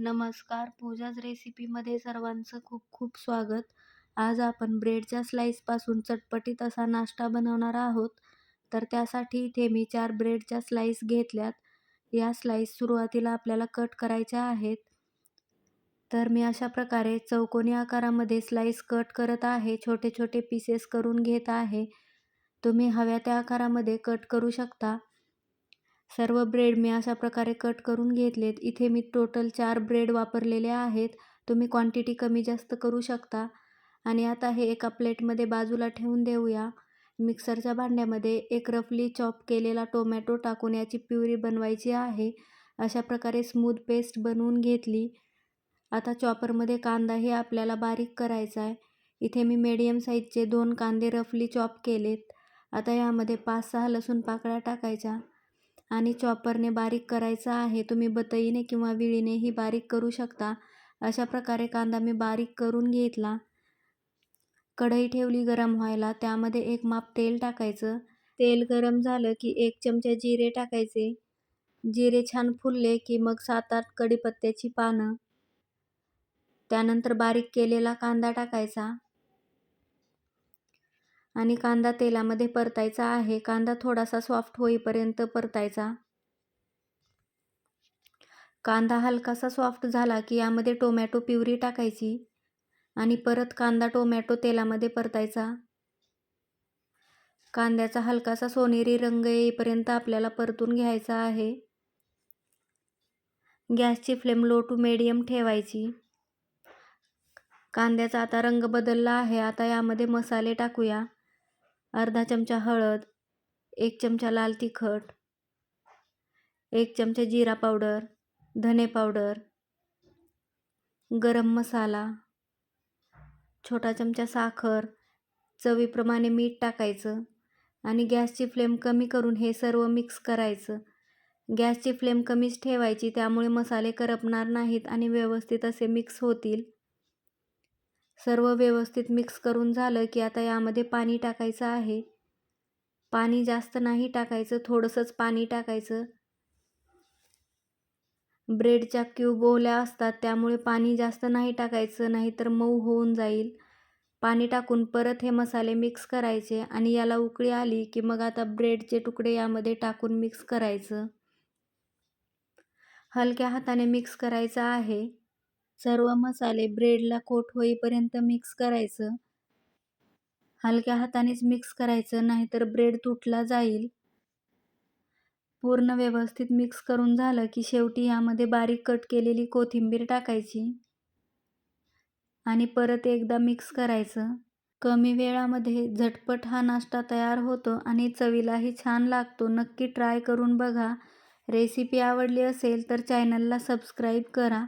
नमस्कार पूजाज रेसिपीमध्ये सर्वांचं खूप खूप स्वागत. आज आपण ब्रेडच्या स्लाईसपासून चटपटीत असा नाश्ता बनवणार आहोत. तर त्यासाठी इथे मी चार ब्रेडच्या स्लाईस घेतल्यात. या स्लाईस सुरुवातीला आपल्याला कट करायच्या आहेत. तर मी अशा प्रकारे चौकोनी आकारामध्ये स्लाईस कट करत आहे. छोटे छोटे पीसेस करून घेत आहे. तुम्ही हव्या त्या आकारामध्ये कट करू शकता. सर्व ब्रेड मी अशा प्रकारे कट करून घेतलेत. इथे मी टोटल चार ब्रेड वापरलेले आहेत. तुम्ही क्वांटिटी कमी जास्त करू शकता. आणि आता हे एका प्लेटमध्ये बाजूला ठेवून देऊया. मिक्सरच्या भांड्यामध्ये एक रफली चॉप केलेला टोमॅटो टाकून याची प्युरी बनवायची आहे. अशा प्रकारे स्मूथ पेस्ट बनवून घेतली. आता चॉपरमध्ये कांदाही आपल्याला बारीक करायचा आहे. इथे मी मीडियम साईजचे दोन कांदे रफली चॉप केलेत. आता यामध्ये पाच सहा लसूण पाकळ्या टाकायच्या. आणि चॉपरने बारीक करायचा आहे. तुम्ही बतईने किंवा विळीनेही बारीक करू शकता. अशा प्रकारे कांदा मी बारीक करून घेतला. कढई ठेवली गरम व्हायला. त्यामध्ये एक माप तेल टाकायचं. तेल गरम झालं की एक चमचा जिरे टाकायचे. जिरे छान फुलले की मग सात आठ कढीपत्त्याची पानं. त्यानंतर बारीक केलेला कांदा टाकायचा. आणि कांदा तेलामध्ये परतायचा आहे. कांदा थोडासा सॉफ्ट होईपर्यंत परतायचा. कांदा हलकासा सॉफ्ट झाला की यामध्ये टोमॅटो प्युरी टाकायची आणि परत कांदा टोमॅटो तेलामध्ये परतायचा. कांद्याचा हलकासा सोनेरी रंग येईपर्यंत आपल्याला परतून घ्यायचा आहे. गॅसची फ्लेम लो टू मिडियम ठेवायची. कांद्याचा आता रंग बदलला आहे. आता यामध्ये मसाले टाकूया. अर्धा चमचा हळद एक चमचा लाल तिखट एक चमचा जिरा पावडर धने पावडर गरम मसाला छोटा चमचा साखर चवीप्रमाणे मीठ टाकायचं आणि गॅसची फ्लेम कमी करून हे सर्व मिक्स करायचं. गॅसची फ्लेम कमीच ठेवायची त्यामुळे मसाले करपणार नाहीत आणि व्यवस्थित असे मिक्स होतील. सर्व व्यवस्थित मिक्स करून झालं की आता यामध्ये पाणी टाकायचं आहे. पाणी जास्त नाही टाकायचं थोडंसंच पाणी टाकायचं. ब्रेडच्या क्यूब ओल्या असतात त्यामुळे पाणी जास्त नाही टाकायचं नाहीतर मऊ होऊन जाईल. पाणी टाकून परत हे मसाले मिक्स करायचे आणि याला उकळी आली की मग आता ब्रेडचे तुकडे यामध्ये टाकून मिक्स करायचं. हलक्या हाताने मिक्स करायचं आहे. सर्व मसाले ब्रेडला कोट होईपर्यंत मिक्स करायचं. हलक्या हातानेच मिक्स करायचं नाहीतर ब्रेड तुटला जाईल. पूर्ण व्यवस्थित मिक्स करून झालं की शेवटी यामध्ये बारीक कट केलेली कोथिंबीर टाकायची. आणि परत एकदा मिक्स करायचं. कमी वेळामध्ये झटपट हा नाश्ता तयार होतो आणि चवीलाही छान लागतो. नक्की ट्राय करून बघा. रेसिपी आवडली असेल तर चॅनलला सबस्क्राईब करा.